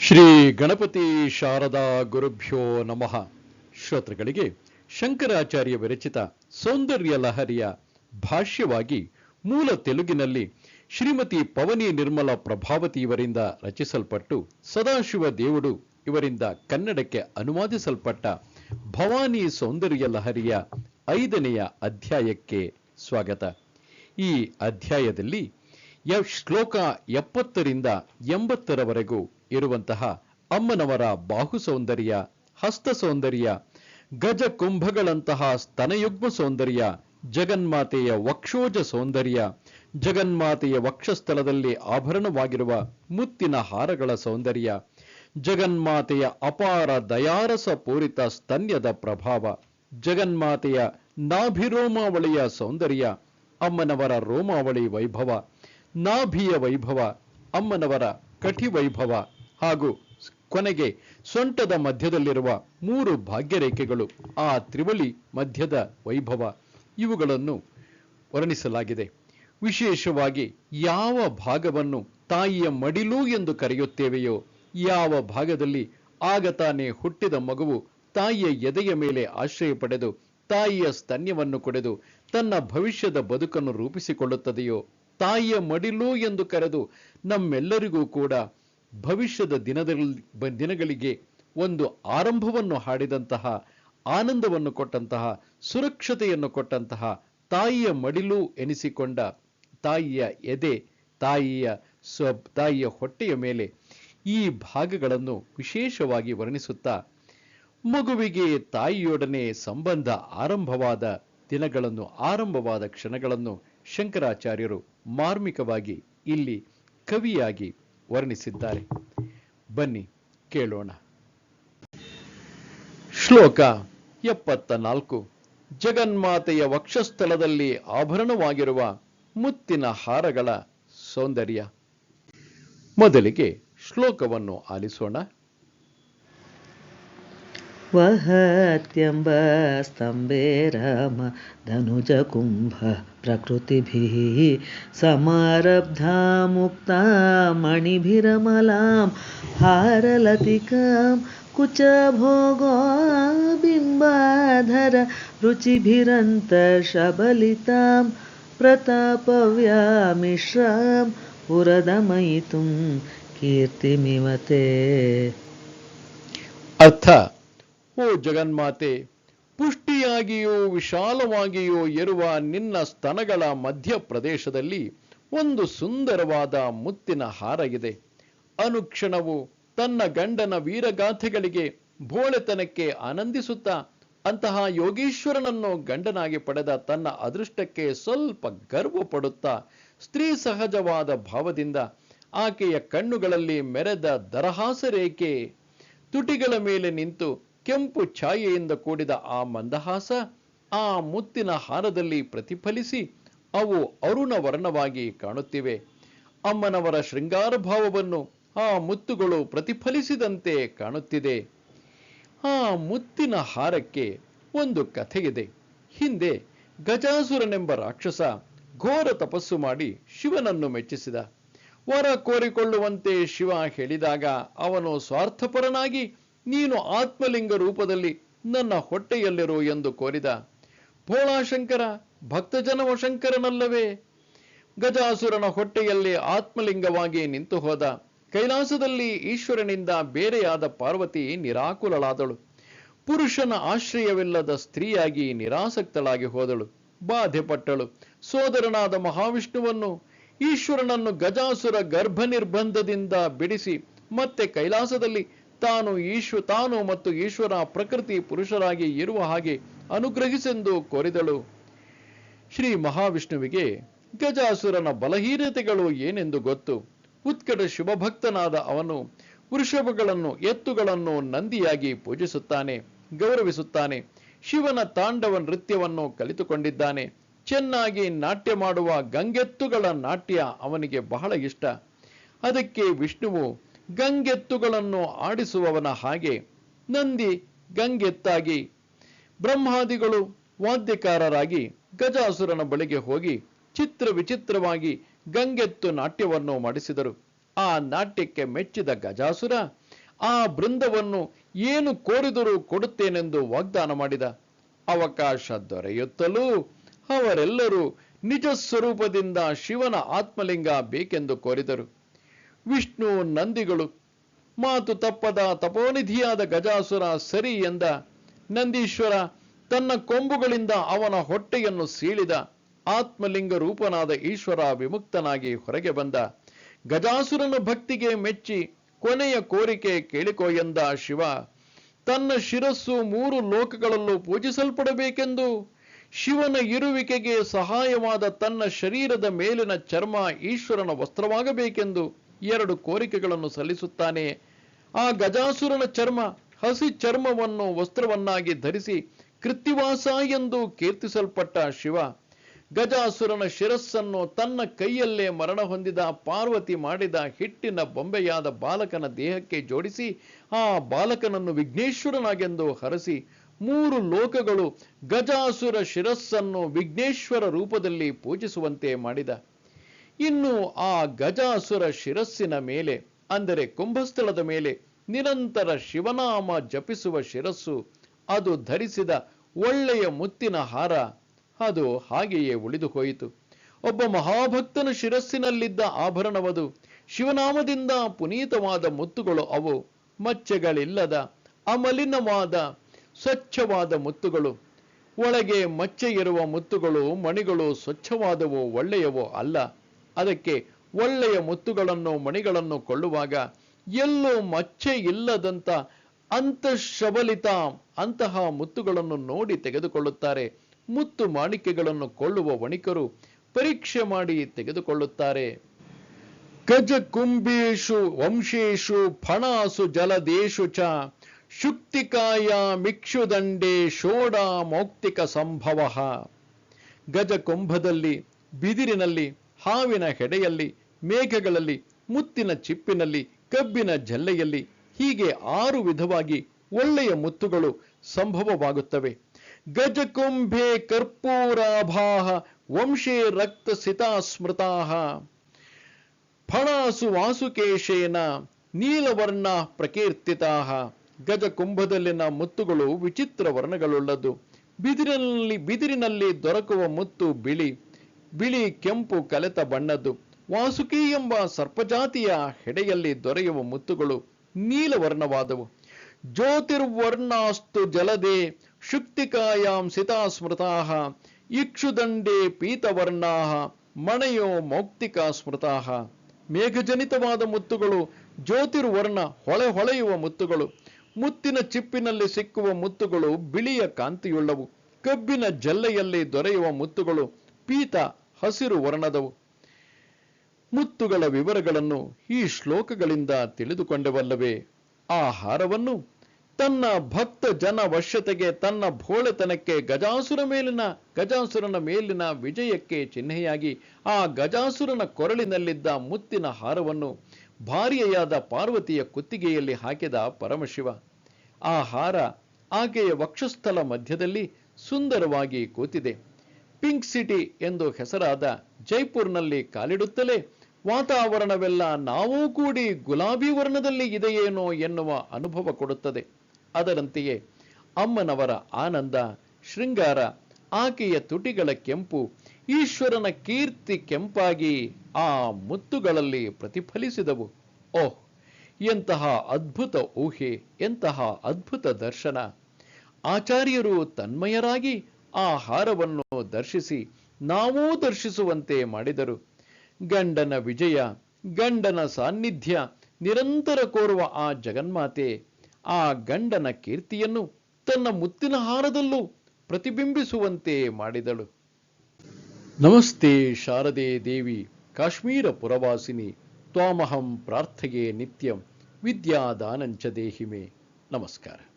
ಶ್ರೀ ಗಣಪತಿ ಶಾರದಾ ಗುರುಭ್ಯೋ ನಮಃ. ಶ್ರೋತೃಗಳಿಗೆ ಶಂಕರಾಚಾರ್ಯ ವಿರಚಿತ ಸೌಂದರ್ಯ ಲಹರಿಯ ಭಾಷ್ಯವಾಗಿ ಮೂಲ ತೆಲುಗಿನಲ್ಲಿ ಶ್ರೀಮತಿ ಪವನಿ ನಿರ್ಮಲ ಪ್ರಭಾವತಿ ಇವರಿಂದ ರಚಿಸಲ್ಪಟ್ಟು ಸದಾಶಿವ ದೇವುಡು ಇವರಿಂದ ಕನ್ನಡಕ್ಕೆ ಅನುವಾದಿಸಲ್ಪಟ್ಟ ಭವಾನಿ ಸೌಂದರ್ಯ ಲಹರಿಯ ಐದನೆಯ ಅಧ್ಯಾಯಕ್ಕೆ ಸ್ವಾಗತ. ಈ ಅಧ್ಯಾಯದಲ್ಲಿ ಯ- ಶ್ಲೋಕ ಎಪ್ಪತ್ತರಿಂದ ಎಂಬತ್ತರವರೆಗೂ ಇರುವಂತಹ ಅಮ್ಮನವರ ಬಾಹು ಸೌಂದರ್ಯ ಹಸ್ತ ಸೌಂದರ್ಯ, ಗಜ ಕುಂಭಗಳಂತಹ ಸ್ತನಯುಗ್ಮ ಸೌಂದರ್ಯ, ಜಗನ್ಮಾತೆಯ ವಕ್ಷೋಜ ಸೌಂದರ್ಯ, ಜಗನ್ಮಾತೆಯ ವಕ್ಷಸ್ಥಳದಲ್ಲಿ ಆಭರಣವಾಗಿರುವ ಮುತ್ತಿನ ಹಾರಗಳ ಸೌಂದರ್ಯ, ಜಗನ್ಮಾತೆಯ ಅಪಾರ ದಯಾರಸ ಪೂರಿತ ಸ್ತನ್ಯದ ಪ್ರಭಾವ, ಜಗನ್ಮಾತೆಯ ನಾಭಿರೋಮಾವಳಿಯ ಸೌಂದರ್ಯ, ಅಮ್ಮನವರ ರೋಮಾವಳಿ ವೈಭವ, ನಾಭಿಯ ವೈಭವ, ಅಮ್ಮನವರ ಕಠಿ ವೈಭವ ಹಾಗೂ ಕೊನೆಗೆ ಸೊಂಟದ ಮಧ್ಯದಲ್ಲಿರುವ ಮೂರು ಭಾಗ್ಯರೇಖೆಗಳು, ಆ ತ್ರಿವಳಿ ಮಧ್ಯದ ವೈಭವ. ಇವುಗಳನ್ನು ವರ್ಣಿಸಲಾಗಿದೆ. ವಿಶೇಷವಾಗಿ ಯಾವ ಭಾಗವನ್ನು ತಾಯಿಯ ಮಡಿಲು ಎಂದು ಕರೆಯುತ್ತೇವೆಯೋ, ಯಾವ ಭಾಗದಲ್ಲಿ ಆಗ ತಾನೇ ಹುಟ್ಟಿದ ಮಗುವು ತಾಯಿಯ ಎದೆಯ ಮೇಲೆ ಆಶ್ರಯ ಪಡೆದು ತಾಯಿಯ ಸ್ತನ್ಯವನ್ನು ಕೊಡೆದು ತನ್ನ ಭವಿಷ್ಯದ ಬದುಕನ್ನು ರೂಪಿಸಿಕೊಳ್ಳುತ್ತದೆಯೋ, ತಾಯಿಯ ಮಡಿಲು ಎಂದು ಕರೆದು ನಮ್ಮೆಲ್ಲರಿಗೂ ಕೂಡ ಭವಿಷ್ಯದ ದಿನದಲ್ಲಿ ದಿನಗಳಿಗೆ ಒಂದು ಆರಂಭವನ್ನು ಹಾಡಿದಂತಹ, ಆನಂದವನ್ನು ಕೊಟ್ಟಂತಹ, ಸುರಕ್ಷತೆಯನ್ನು ಕೊಟ್ಟಂತಹ ತಾಯಿಯ ಮಡಿಲು ಎನಿಸಿಕೊಂಡ ತಾಯಿಯ ಎದೆ, ತಾಯಿಯ ಸ್ವ ತಾಯಿಯ ಹೊಟ್ಟೆಯ ಮೇಲೆ ಈ ಭಾಗಗಳನ್ನು ವಿಶೇಷವಾಗಿ ವರ್ಣಿಸುತ್ತಾ, ಮಗುವಿಗೆ ತಾಯಿಯೊಡನೆ ಸಂಬಂಧ ಆರಂಭವಾದ ದಿನಗಳನ್ನು, ಆರಂಭವಾದ ಕ್ಷಣಗಳನ್ನು ಶಂಕರಾಚಾರ್ಯರು ಮಾರ್ಮಿಕವಾಗಿ ಇಲ್ಲಿ ಕವಿಯಾಗಿ ವರ್ಣಿಸಿದ್ದಾರೆ. ಬನ್ನಿ ಕೇಳೋಣ. ಶ್ಲೋಕ ಎಪ್ಪತ್ತ ನಾಲ್ಕು ಜಗನ್ಮಾತೆಯ ವಕ್ಷಸ್ಥಳದಲ್ಲಿ ಆಭರಣವಾಗಿರುವ ಮುತ್ತಿನ ಹಾರಗಳ ಸೌಂದರ್ಯ. ಮೊದಲಿಗೆ ಶ್ಲೋಕವನ್ನು ಆಲಿಸೋಣ. वहत्यम्बस्तम्बे राम धनुजकुम्भ प्रकृतिभिः समारब्धा मुक्ता मणिभिरमलां हारलतिकां कुचभोगोबिम्बाधर रुचिभिरन्तशबलितां प्रतापव्यामिश्रां पुरदमयितुं कीर्तिमिव अर्थ ಓ ಜಗನ್ಮಾತೆ, ಪುಷ್ಟಿಯಾಗಿಯೋ ವಿಶಾಲವಾಗಿಯೋ ಇರುವ ನಿನ್ನ ಸ್ತನಗಳ ಮಧ್ಯ ಪ್ರದೇಶದಲ್ಲಿ ಒಂದು ಸುಂದರವಾದ ಮುತ್ತಿನ ಹಾರ ಇದೆ ಅನುಕ್ಷಣವು ತನ್ನ ಗಂಡನ ವೀರಗಾಥೆಗಳಿಗೆ ಭೋಳೆತನಕ್ಕೆ ಆನಂದಿಸುತ್ತಾ ಅಂತಹ ಯೋಗೀಶ್ವರನನ್ನು ಗಂಡನಾಗಿ ಪಡೆದ ತನ್ನ ಅದೃಷ್ಟಕ್ಕೆ ಸ್ವಲ್ಪ ಗರ್ವ ಸ್ತ್ರೀ ಸಹಜವಾದ ಭಾವದಿಂದ ಆಕೆಯ ಕಣ್ಣುಗಳಲ್ಲಿ ಮೆರೆದ ದರಹಾಸ ರೇಖೆ ತುಟಿಗಳ ಮೇಲೆ ನಿಂತು ಕೆಂಪು ಛಾಯೆಯಿಂದ ಕೂಡಿದ ಆ ಮಂದಹಾಸ ಆ ಮುತ್ತಿನ ಹಾರದಲ್ಲಿ ಪ್ರತಿಫಲಿಸಿ ಅವು ಅರುಣ ವರ್ಣವಾಗಿ ಕಾಣುತ್ತಿವೆ. ಅಮ್ಮನವರ ಶೃಂಗಾರ ಭಾವವನ್ನು ಆ ಮುತ್ತುಗಳು ಪ್ರತಿಫಲಿಸಿದಂತೆ ಕಾಣುತ್ತಿದೆ. ಆ ಮುತ್ತಿನ ಹಾರಕ್ಕೆ ಒಂದು ಕಥೆಯಿದೆ. ಹಿಂದೆ ಗಜಾಸುರನೆಂಬ ರಾಕ್ಷಸ ಘೋರ ತಪಸ್ಸು ಮಾಡಿ ಶಿವನನ್ನು ಮೆಚ್ಚಿಸಿದ. ವರ ಕೋರಿಕೊಳ್ಳುವಂತೆ ಶಿವ ಹೇಳಿದಾಗ ಅವನು ಸ್ವಾರ್ಥಪರನಾಗಿ ನೀನು ಆತ್ಮಲಿಂಗ ರೂಪದಲ್ಲಿ ನನ್ನ ಹೊಟ್ಟೆಯಲ್ಲಿರು ಎಂದು ಕೋರಿದ. ಭೋಳಾಶಂಕರ, ಭಕ್ತಜನವ ಶಂಕರನಲ್ಲವೇ? ಗಜಾಸುರನ ಹೊಟ್ಟೆಯಲ್ಲಿ ಆತ್ಮಲಿಂಗವಾಗಿ ನಿಂತು ಹೋದ. ಕೈಲಾಸದಲ್ಲಿ ಈಶ್ವರನಿಂದ ಬೇರೆಯಾದ ಪಾರ್ವತಿ ನಿರಾಕುಲಳಾದಳು. ಪುರುಷನ ಆಶ್ರಯವಿಲ್ಲದ ಸ್ತ್ರೀಯಾಗಿ ನಿರಾಸಕ್ತಳಾಗಿ ಹೋದಳು. ಬಾಧೆಪಟ್ಟಳು. ಸೋದರನಾದ ಮಹಾವಿಷ್ಣುವನ್ನು ಈಶ್ವರನನ್ನು ಗಜಾಸುರ ಗರ್ಭ ನಿರ್ಬಂಧದಿಂದ ಬಿಡಿಸಿ ಮತ್ತೆ ಕೈಲಾಸದಲ್ಲಿ ತಾನು ಈಶ್ವ, ತಾನು ಮತ್ತು ಈಶ್ವರ ಪ್ರಕೃತಿ ಪುರುಷರಾಗಿ ಇರುವ ಹಾಗೆ ಅನುಗ್ರಹಿಸೆಂದು ಕೋರಿದಳು. ಶ್ರೀ ಮಹಾವಿಷ್ಣುವಿಗೆ ಗಜಾಸುರನ ಬಲಹೀನತೆಗಳು ಏನೆಂದು ಗೊತ್ತು. ಉತ್ಕಟ ಶುಭಭಕ್ತನಾದ ಅವನು ವೃಷಭಗಳನ್ನು, ಎತ್ತುಗಳನ್ನು ನಂದಿಯಾಗಿ ಪೂಜಿಸುತ್ತಾನೆ, ಗೌರವಿಸುತ್ತಾನೆ. ಶಿವನ ತಾಂಡವ ನೃತ್ಯವನ್ನು ಕಲಿತುಕೊಂಡಿದ್ದಾನೆ. ಚೆನ್ನಾಗಿ ನಾಟ್ಯ ಮಾಡುವ ಗಂಗೆತ್ತುಗಳ ನಾಟ್ಯ ಅವನಿಗೆ ಬಹಳ ಇಷ್ಟ. ಅದಕ್ಕೆ ವಿಷ್ಣುವು ಗಂಗೆತ್ತುಗಳನ್ನು ಆಡಿಸುವವನ ಹಾಗೆ ನಂದಿ ಗಂಗೆತ್ತಾಗಿ. ಬ್ರಹ್ಮಾದಿಗಳು ವಾದ್ಯಕಾರರಾಗಿ ಗಜಾಸುರನ ಬಳಿಗೆ ಹೋಗಿ ಚಿತ್ರ ವಿಚಿತ್ರವಾಗಿ ಗಂಗೆತ್ತು ನಾಟ್ಯವನ್ನು ಮಾಡಿಸಿದರು. ಆ ನಾಟ್ಯಕ್ಕೆ ಮೆಚ್ಚಿದ ಗಜಾಸುರ ಆ ಬೃಂದವನ್ನು ಏನು ಕೋರಿದರೂ ಕೊಡುತ್ತೇನೆಂದು ವಾಗ್ದಾನ ಮಾಡಿದ. ಅವಕಾಶ ದೊರೆಯುತ್ತಲೂ ಅವರೆಲ್ಲರೂ ನಿಜ ಸ್ವರೂಪದಿಂದ ಶಿವನ ಆತ್ಮಲಿಂಗ ಬೇಕೆಂದು ಕೋರಿದರು. ವಿಷ್ಣು ನಂದಿಗಳು, ಮಾತು ತಪ್ಪದ ತಪೋನಿಧಿಯಾದ ಗಜಾಸುರ ಸರಿ ಎಂದ ನಂದೀಶ್ವರ ತನ್ನ ಕೊಂಬುಗಳಿಂದ ಅವನ ಹೊಟ್ಟೆಯನ್ನು ಸೀಳಿದ ಆತ್ಮಲಿಂಗ ರೂಪನಾದ ಈಶ್ವರ ವಿಮುಕ್ತನಾಗಿ ಹೊರಗೆ ಬಂದ. ಗಜಾಸುರನ ಭಕ್ತಿಗೆ ಮೆಚ್ಚಿ ಕೊನೆಯ ಕೋರಿಕೆ ಕೇಳಿಕೋ ಎಂದ ಶಿವ. ತನ್ನ ಶಿರಸ್ಸು ಮೂರು ಲೋಕಗಳಲ್ಲೂ ಪೂಜಿಸಲ್ಪಡಬೇಕೆಂದು ಶಿವನ ಇರುವಿಕೆಗೆ ಸಹಾಯವಾದ ತನ್ನ ಶರೀರದ ಮೇಲಿನ ಚರ್ಮ ಈಶ್ವರನ ವಸ್ತ್ರವಾಗಬೇಕೆಂದು ಎರಡು ಕೋರಿಕೆಗಳನ್ನು ಸಲ್ಲಿಸುತ್ತಾನೆ. ಆ ಗಜಾಸುರನ ಚರ್ಮ, ಹಸಿ ಚರ್ಮವನ್ನು ವಸ್ತ್ರವನ್ನಾಗಿ ಧರಿಸಿ ಕೃತ್ತಿವಾಸ ಎಂದು ಕೀರ್ತಿಸಲ್ಪಟ್ಟ ಶಿವ, ಗಜಾಸುರನ ಶಿರಸ್ಸನ್ನು ತನ್ನ ಕೈಯಲ್ಲೇ ಮರಣ ಹೊಂದಿದ ಪಾರ್ವತಿ ಮಾಡಿದ ಹಿಟ್ಟಿನ ಬೊಂಬೆಯಾದ ಬಾಲಕನ ದೇಹಕ್ಕೆ ಜೋಡಿಸಿ, ಆ ಬಾಲಕನನ್ನು ವಿಘ್ನೇಶ್ವರನಾಗೆಂದು ಹರಸಿ, ಮೂರು ಲೋಕಗಳು ಗಜಾಸುರ ಶಿರಸ್ಸನ್ನು ವಿಘ್ನೇಶ್ವರ ರೂಪದಲ್ಲಿ ಪೂಜಿಸುವಂತೆ ಮಾಡಿದ. ಇನ್ನು ಆ ಗಜಾಸುರ ಶಿರಸ್ಸಿನ ಮೇಲೆ, ಅಂದರೆ ಕುಂಭಸ್ಥಳದ ಮೇಲೆ ನಿರಂತರ ಶಿವನಾಮ ಜಪಿಸುವ ಶಿರಸ್ಸು, ಅದು ಧರಿಸಿದ ಒಳ್ಳೆಯ ಮುತ್ತಿನ ಹಾರ, ಅದು ಹಾಗೆಯೇ ಉಳಿದು ಹೋಯಿತು. ಒಬ್ಬ ಮಹಾಭಕ್ತನ ಶಿರಸ್ಸಿನಲ್ಲಿದ್ದ ಆಭರಣವದು, ಶಿವನಾಮದಿಂದ ಪುನೀತವಾದ ಮುತ್ತುಗಳು ಅವು, ಮಚ್ಚೆಗಳಿಲ್ಲದ ಅಮಲಿನವಾದ ಸ್ವಚ್ಛವಾದ ಮುತ್ತುಗಳು. ಒಳಗೆ ಮಚ್ಚೆ ಇರುವ ಮುತ್ತುಗಳು, ಮಣಿಗಳು ಸ್ವಚ್ಛವಾದವೋ ಒಳ್ಳೆಯವೋ ಅಲ್ಲ. ಅದಕ್ಕೆ ಒಳ್ಳೆಯ ಮುತ್ತುಗಳನ್ನು, ಮಣಿಗಳನ್ನು ಕೊಳ್ಳುವಾಗ ಎಲ್ಲೋ ಮಚ್ಚೆ ಇಲ್ಲದಂತ ಅಂತಃಶಬಲಿತ ಅಂತಹ ಮುತ್ತುಗಳನ್ನು ನೋಡಿ ತೆಗೆದುಕೊಳ್ಳುತ್ತಾರೆ. ಮುತ್ತು ಮಾಣಿಕೆಗಳನ್ನು ಕೊಳ್ಳುವ ವಣಿಕರು ಪರೀಕ್ಷೆ ಮಾಡಿ ತೆಗೆದುಕೊಳ್ಳುತ್ತಾರೆ. ಗಜ ಕುಂಭೇಶು ವಂಶೇಶು ಫಣಾಸು, ಜಲದೇಶು ಚ, ಶುಕ್ತಿಕಾಯ, ಮಿಕ್ಷುದಂಡೆ, ಶೋಡ, ಮೌಕ್ತಿಕ ಸಂಭವ. ಗಜ ಕುಂಭದಲ್ಲಿ ಬಿದಿರಿನಲ್ಲಿ ಹಾವಿನ ಹೆಡೆಯಲ್ಲಿ, ಮೇಘಗಳಲ್ಲಿ, ಮುತ್ತಿನ ಚಿಪ್ಪಿನಲ್ಲಿ, ಕಬ್ಬಿನ ಜಲ್ಲೆಯಲ್ಲಿ ಹೀಗೆ ಆರು ವಿಧವಾಗಿ ಒಳ್ಳೆಯ ಮುತ್ತುಗಳು ಸಂಭವವಾಗುತ್ತವೆ. ಗಜಕುಂಭೆ ಕರ್ಪೂರಾಭಾಹ ವಂಶೇ ರಕ್ತ ಸ್ಮೃತಾಹ ಫಣಾಸು ವಾಸುಕೇಶೇನ ನೀಲವರ್ಣ ಪ್ರಕೀರ್ತಿತಾಹ. ಗಜಕುಂಭದಲ್ಲಿನ ಮುತ್ತುಗಳು ವಿಚಿತ್ರ ವರ್ಣಗಳುಳ್ಳದ್ದು. ಬಿದಿರಿನಲ್ಲಿ ಬಿದಿರಿನಲ್ಲಿ ದೊರಕುವ ಮುತ್ತು ಬಿಳಿ. ಬಿಳಿ ಕೆಂಪು ಕಲೆತ ಬಣ್ಣದ್ದು ವಾಸುಕಿ ಎಂಬ ಸರ್ಪಜಾತಿಯ ಹೆಡೆಯಲ್ಲಿ ದೊರೆಯುವ ಮುತ್ತುಗಳು ನೀಲವರ್ಣವಾದವು. ಜ್ಯೋತಿರ್ವರ್ಣಾಸ್ತು ಜಲದೆ ಶುಕ್ತಿಕಾಯಾಂ ಸಿತಾಸ್ಮೃತಾಹ, ಇಕ್ಷುದಂಡೆ ಪೀತವರ್ಣಾಹ, ಮಣೆಯೋ ಮೌಕ್ತಿಕ ಸ್ಮೃತಾಹ ಮೇಘಜನಿತವಾದ ಮುತ್ತುಗಳು ಜ್ಯೋತಿರ್ವರ್ಣ ಹೊಳೆ ಹೊಳೆಯುವ ಮುತ್ತುಗಳು, ಮುತ್ತಿನ ಚಿಪ್ಪಿನಲ್ಲಿ ಸಿಕ್ಕುವ ಮುತ್ತುಗಳು ಬಿಳಿಯ ಕಾಂತಿಯುಳ್ಳವು, ಕಬ್ಬಿನ ಜಲ್ಲೆಯಲ್ಲಿ ದೊರೆಯುವ ಮುತ್ತುಗಳು ಪೀತ ಹಸಿರು ವರ್ಣದವು. ಮುತ್ತುಗಳ ವಿವರಗಳನ್ನು ಈ ಶ್ಲೋಕಗಳಿಂದ ತಿಳಿದುಕೊಂಡವಲ್ಲವೇ? ಆ ಹಾರವನ್ನು ತನ್ನ ಭಕ್ತ ಜನ ವಶ್ಯತೆಗೆ ತನ್ನ ಭೋಳೆತನಕ್ಕೆ, ಗಜಾಸುರ ಮೇಲಿನ, ಗಜಾಸುರನ ಮೇಲಿನ ವಿಜಯಕ್ಕೆ ಚಿಹ್ನೆಯಾಗಿ, ಆ ಗಜಾಸುರನ ಕೊರಳಿನಲ್ಲಿದ್ದ ಮುತ್ತಿನ ಹಾರವನ್ನು ಭಾರ್ಯೆಯಾದ ಪಾರ್ವತಿಯ ಕುತ್ತಿಗೆಯಲ್ಲಿ ಹಾಕಿದ ಪರಮಶಿವ. ಆ ಹಾರ ಆಕೆಯ ವಕ್ಷಸ್ಥಲ ಮಧ್ಯದಲ್ಲಿ ಸುಂದರವಾಗಿ ಕೂತಿದೆ. ಪಿಂಕ್ ಸಿಟಿ ಎಂದು ಹೆಸರಾದ ಜೈಪುರ್ನಲ್ಲಿ ಕಾಲಿಡುತ್ತಲೇ ವಾತಾವರಣವೆಲ್ಲ ನಾವೂ ಕೂಡಿ ಗುಲಾಬಿ ವರ್ಣದಲ್ಲಿ ಇದೆಯೇನೋ ಎನ್ನುವ ಅನುಭವ ಕೊಡುತ್ತದೆ. ಅದರಂತೆಯೇ ಅಮ್ಮನವರ ಆನಂದ, ಶೃಂಗಾರ, ಆಕೆಯ ತುಟಿಗಳ ಕೆಂಪು, ಈಶ್ವರನ ಕೀರ್ತಿ ಕೆಂಪಾಗಿ ಆ ಮುತ್ತುಗಳಲ್ಲಿ ಪ್ರತಿಫಲಿಸಿದವು. ಓಹ್, ಎಂತಹ ಅದ್ಭುತ ಊಹೆ, ಎಂತಹ ಅದ್ಭುತ ದರ್ಶನ. ಆಚಾರ್ಯರು ತನ್ಮಯರಾಗಿ ಆ ಹಾರವನ್ನು ದರ್ಶಿಸಿ ನಾವೂ ದರ್ಶಿಸುವಂತೆ ಮಾಡಿದರು. ಗಂಡನ ವಿಜಯ, ಗಂಡನ ಸಾನ್ನಿಧ್ಯ ನಿರಂತರ ಕೋರುವ ಆ ಜಗನ್ಮಾತೆ, ಆ ಗಂಡನ ಕೀರ್ತಿಯನ್ನು ತನ್ನ ಮುತ್ತಿನ ಹಾರದಲ್ಲೂ ಪ್ರತಿಬಿಂಬಿಸುವಂತೆ ಮಾಡಿದಳು. ನಮಸ್ತೆ ಶಾರದೆ ದೇವಿ, ಕಾಶ್ಮೀರ ಪುರವಾಸಿನಿ, ತ್ವಾಮಹಂ ಪ್ರಾರ್ಥೆಯೇ ನಿತ್ಯಂ, ವಿದ್ಯಾದಾನಂಚ ದೇಹಿಮೆ. ನಮಸ್ಕಾರ.